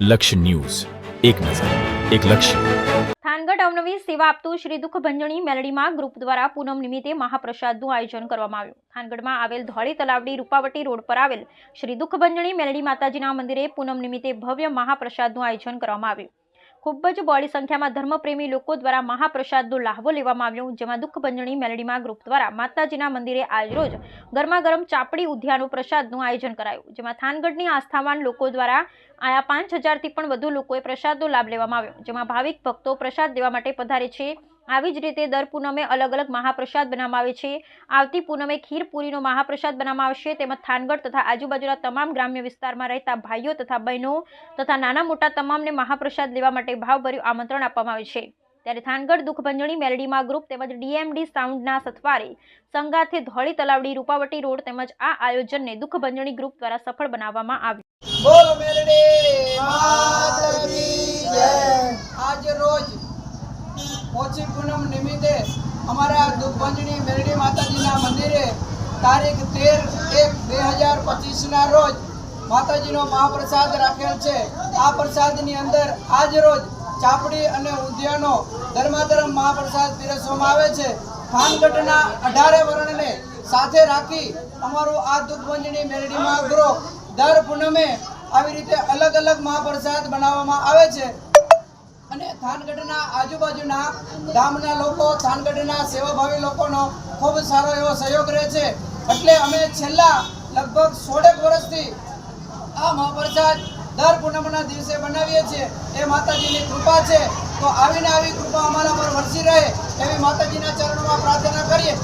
લક્ષ્ય ન્યૂઝ. એક નજર, એક લક્ષ્ય. થાનગઢ અવનવી સેવા આપતું શ્રી દુઃખ ભંજણી મેલડીમાં ગ્રુપ દ્વારા પૂનમ નિમિત્તે મહાપ્રસાદનું આયોજન કરવામાં આવ્યું. થાનગઢમાં આવેલ ધોળી તલાવડી રૂપાવટી રોડ પર આવેલ શ્રી દુઃખ ભંજણી મેલડી માતાજીના મંદિરે પૂનમ નિમિત્તે ભવ્ય મહાપ્રસાદનું આયોજન કરવામાં આવ્યું. ખૂબ જ બોડી સંખ્યામાં ધર્મપ્રેમી લોકો દ્વારા મહાપ્રસાદનો લાહવો લેવામાં આવ્યો. જેમાં દુઃખભંજણી મેલડીમાં ગ્રુપ દ્વારા માતાજીના મંદિરે આજરોજ ગરમા ગરમ ચાપડી ઉદ્યાનો પ્રસાદનું આયોજન કરાયું. જેમાં થાનગઢની આસ્થાવાન લોકો દ્વારા આયા પાંચ હજારથી પણ વધુ લોકોએ પ્રસાદનો લાભ લેવામાં આવ્યો. જેમાં ભાવિક ભક્તો પ્રસાદ દેવા માટે પધારે છે. આવી જ રીતે દર પૂનમે અલગ અલગ મહાપ્રસાદ બનાવવામાં આવે છે. આવતી પૂનમે ખીર પૂરીનો મહાપ્રસાદ બનાવવામાં આવશે. તેમજ થાનગઢ તથા આજુબાજુના તમામ ગ્રામ્ય વિસ્તારમાં રહેતા ભાઈઓ તથા બહેનો તથા નાના મોટા તમામને મહાપ્રસાદ લેવા માટે ભાવભર્યું આમંત્રણ આપવામાં આવે છે. ત્યારે થાનગઢ દુઃખભંજણી મેલડીમાં ગ્રુપ તેમજ ડીએમડી સાઉન્ડના સથવારે સંગાથે ધોળી તલાવડી, રૂપાવટી રોડ તેમજ આ આયોજનને દુઃખભંજણી ગ્રુપ દ્વારા સફળ બનાવવામાં આવ્યું. ઓછી પૂનમ નિમિત્તે અમારા દુઃખભંજની મેરડી માતાજીના મંદિરે તારીખ તેર એક બે હજાર પચીસના રોજ માતાજીનો મહાપ્રસાદ રાખેલ છે. આ પ્રસાદની અંદર આજ રોજ ચાપડી અને ઉદ્યાનો ધર્માધર્મ મહાપ્રસાદ પીરસવામાં આવે છે. થાનગઢના અઢારે વર્ણને સાથે રાખી અમારું આ દુઃખભંજની મેરડીમાં ગ્રો દર પૂનમે આવી રીતે અલગ અલગ મહાપ્રસાદ બનાવવામાં આવે છે. અને થાનગઢના આજુબાજુના ગામના લોકો, થાનગઢના સેવાભાવી લોકોનો ખૂબ સારો એવો સહયોગ રહે છે. એટલે અમે છેલ્લા લગભગ સોળેક વર્ષથી આ મહાપ્રસાદ દર પૂનમના દિવસે બનાવીએ છીએ. એ માતાજીની કૃપા છે. તો આવીને આવી કૃપા અમારા પર વરસી રહે એવી માતાજીના ચરણોમાં પ્રાર્થના કરીએ.